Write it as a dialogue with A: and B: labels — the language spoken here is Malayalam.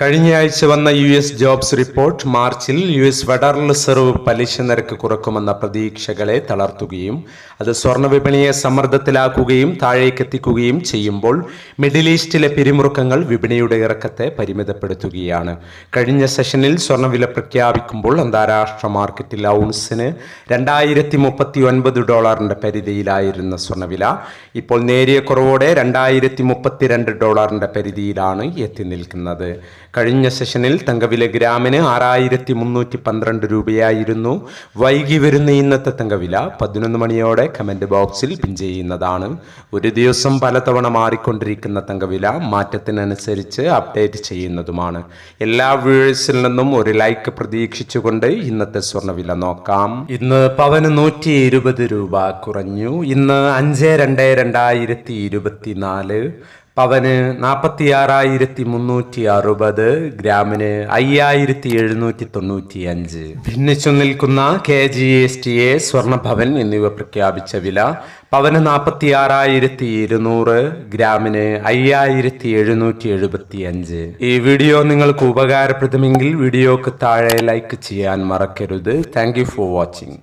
A: കഴിഞ്ഞയാഴ്ച വന്ന യു എസ് ജോബ്സ് റിപ്പോർട്ട് മാർച്ചിൽ യു എസ് ഫെഡറൽ റിസർവ് പലിശ നിരക്ക് കുറക്കുമെന്ന പ്രതീക്ഷകളെ തളർത്തുകയും അത് സ്വർണ വിപണിയെ സമ്മർദ്ദത്തിലാക്കുകയും താഴേക്കെത്തിക്കുകയും ചെയ്യുമ്പോൾ മിഡിൽ ഈസ്റ്റിലെ പിരിമുറുക്കങ്ങൾ വിപണിയുടെ ഇറക്കത്തെ പരിമിതപ്പെടുത്തുകയാണ്. കഴിഞ്ഞ സെഷനിൽ സ്വർണവില പ്രഖ്യാപിക്കുമ്പോൾ അന്താരാഷ്ട്ര മാർക്കറ്റിൽ ഔൺസിന് രണ്ടായിരത്തി മുപ്പത്തി ഒൻപത് ഡോളറിന്റെ പരിധിയിലായിരുന്ന സ്വർണവില ഇപ്പോൾ നേരിയ കുറവോടെ രണ്ടായിരത്തി മുപ്പത്തിരണ്ട് ഡോളറിന്റെ പരിധിയിലാണ് എത്തി നിൽക്കുന്നത്. കഴിഞ്ഞ സെഷനിൽ തങ്കവില ഗ്രാമിന് ആറായിരത്തി മുന്നൂറ്റി പന്ത്രണ്ട് രൂപയായിരുന്നു. വൈകി വരുന്ന ഇന്നത്തെ തങ്കവില പതിനൊന്ന് മണിയോടെ കമന്റ് ബോക്സിൽ പിൻ ചെയ്യുന്നതാണ്. ഒരു ദിവസം പലതവണ മാറിക്കൊണ്ടിരിക്കുന്ന തങ്കവില മാറ്റത്തിനനുസരിച്ച് അപ്ഡേറ്റ് ചെയ്യുന്നതുമാണ്. എല്ലാ വ്യൂഴേഴ്സിൽ നിന്നും ഒരു ലൈക്ക് പ്രതീക്ഷിച്ചുകൊണ്ട് ഇന്നത്തെ സ്വർണവില നോക്കാം. ഇന്ന് പവന് നൂറ്റി ഇരുപത് രൂപ കുറഞ്ഞു. ഇന്ന് അഞ്ച് രണ്ട് രണ്ടായിരത്തി ഇരുപത്തിനാല് പവന് നാൽപ്പത്തി ആറായിരത്തി മുന്നൂറ്റി അറുപത് ഗ്രാമിന് അയ്യായിരത്തി എഴുന്നൂറ്റി തൊണ്ണൂറ്റി അഞ്ച് ഭിന്നിച്ചു നിൽക്കുന്ന K G S T A Swarnabhavan എന്നിവ പ്രഖ്യാപിച്ച വില പവന് നാൽപ്പത്തി ആറായിരത്തി ഇരുന്നൂറ് ഗ്രാമിന് അയ്യായിരത്തി എഴുന്നൂറ്റി എഴുപത്തി അഞ്ച് ഈ വീഡിയോ നിങ്ങൾക്ക് ഉപകാരപ്രദമെങ്കിൽ വീഡിയോക്ക് താഴെ ലൈക്ക് ചെയ്യാൻ മറക്കരുത്. Thank for watching.